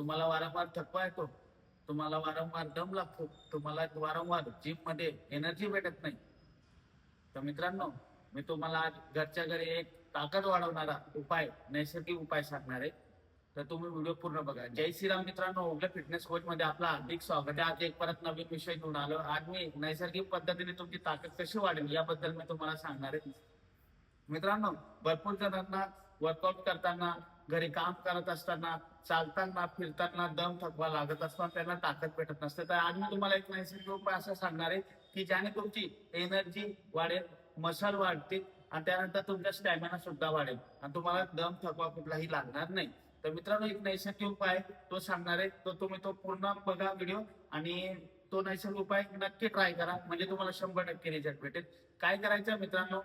तुम्हाला वारंवार थकवा येतो. तुम्हाला वारंवार दम लागतो. तुम्हाला वारंवार जिममध्ये एनर्जी भेटत नाही. तर मित्रांनो मी तुम्हाला आज घरच्या घरी एक ताकद वाढवणारा उपाय नैसर्गिक उपाय सांगणार आहे. तर तुम्ही व्हिडिओ पूर्ण बघा. जय श्रीराम मित्रांनो ओगले फिटनेस कोच मध्ये आपला हार्दिक स्वागत आहे. आज एक परत नवीन विषय घेऊन आलो. आज मी नैसर्गिक पद्धतीने तुमची ताकद कशी वाढेल याबद्दल मी तुम्हाला सांगणार आहे. मित्रांनो भरपूर जणांना वर्कआउट करताना घरी काम करत असताना चालताना फिरताना दम थकवा लागत असताना त्यांना ताकद भेटत नसते. तर आज मी तुम्हाला एक नैसर्गिक उपाय असा सांगणार आहे की ज्याने तुमची एनर्जी वाढेल मसल वाढतील आणि त्यानंतर तुमचा स्टॅमिना सुद्धा वाढेल आणि तुम्हाला दम थकवा कुठलाही लागणार नाही. तर मित्रांनो एक नैसर्गिक उपाय तो सांगणार आहे. तो तुम्ही तो पूर्ण बघा व्हिडिओ आणि तो नैसर्गिक उपाय नक्की ट्राय करा. म्हणजे तुम्हाला शंभर टक्के रिझल्ट भेटेल. काय करायचं मित्रांनो?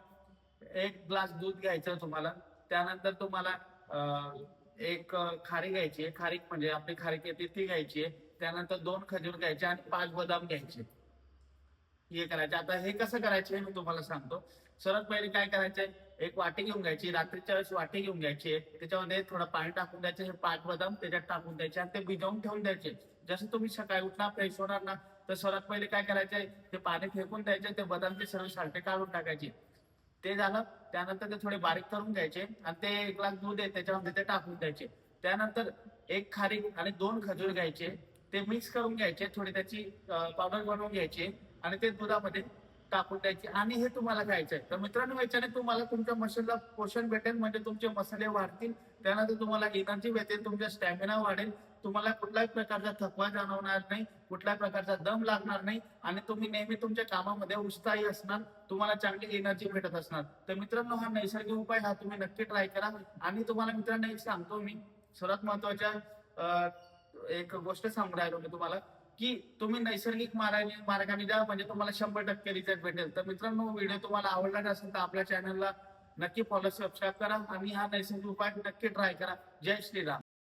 एक ग्लास दूध घ्यायचं तुम्हाला. त्यानंतर तुम्हाला एक खारी घ्यायची आहे. खारीक म्हणजे आपली खारीक येते ती घ्यायची आहे. त्यानंतर दोन खजूर घ्यायचे आणि पाच बदाम घ्यायचे. हे करायचे. आता हे कसं करायचे मी तुम्हाला सांगतो. सर्वात पहिले काय करायचंय एक वाटी घेऊन घ्यायची. रात्रीच्या वेळेस वाटी घेऊन घ्यायची त्याच्यामध्ये थोडं पाणी टाकून द्यायचे. हे पाच बदाम त्याच्यात टाकून द्यायचे आणि ते भिजवून ठेवून द्यायचे. जसं तुम्ही सकाळी उठणार फ्रेश होणार ना तर सर्वात पहिले काय करायचंय ते पाणी फेकून द्यायचे. ते बदामचे सर्व सालटे काढून टाकायचे. ते झालं. त्यानंतर ते थोडे बारीक करून घ्यायचे आणि ते एक लाख दूध आहे त्याच्यामध्ये ते टाकून द्यायचे. त्यानंतर एक खारीक आणि दोन खजूर घ्यायचे. ते मिक्स करून घ्यायचे. थोडी त्याची पावडर बनवून घ्यायची आणि ते दुधामध्ये टाकून द्यायची आणि हे तुम्हाला खायचंय. तर मित्रांनो याच्याने तुम्हाला तुमच्या मशीनला पोषण भेटेल म्हणजे तुमचे मसाले वाढतील त्यानंतर तुम्हाला एनर्जी भेटेल तुमचा स्टॅमिना वाढेल तुम्हाला कुठल्याही प्रकारचा थकवा जाणवणार नाही कुठल्याही प्रकारचा दम लागणार नाही आणि तुम्ही नेहमी तुमच्या कामामध्ये उत्साही असणार तुम्हाला चांगली एनर्जी भेटत असणार. तर मित्रांनो हा नैसर्गिक उपाय हा तुम्ही नक्की ट्राय करा. आणि तुम्हाला मित्रांनो एक सांगतो मी सर्वात महत्त्वाच्या एक गोष्ट सांगून राहिलो मी तुम्हाला. की तुम्ही नैसर्गिक मार्गाने मार्गाने द्या म्हणजे तुम्हाला शंभर टक्के रिझल्ट भेटेल. तर मित्रांनो व्हिडिओ तुम्हाला आवडला असेल तर आपल्या चॅनलला नक्की फॉलो सबस्क्राईब करा आणि हा नैसर्गिक उपाय नक्की ट्राय करा. जय श्रीराम.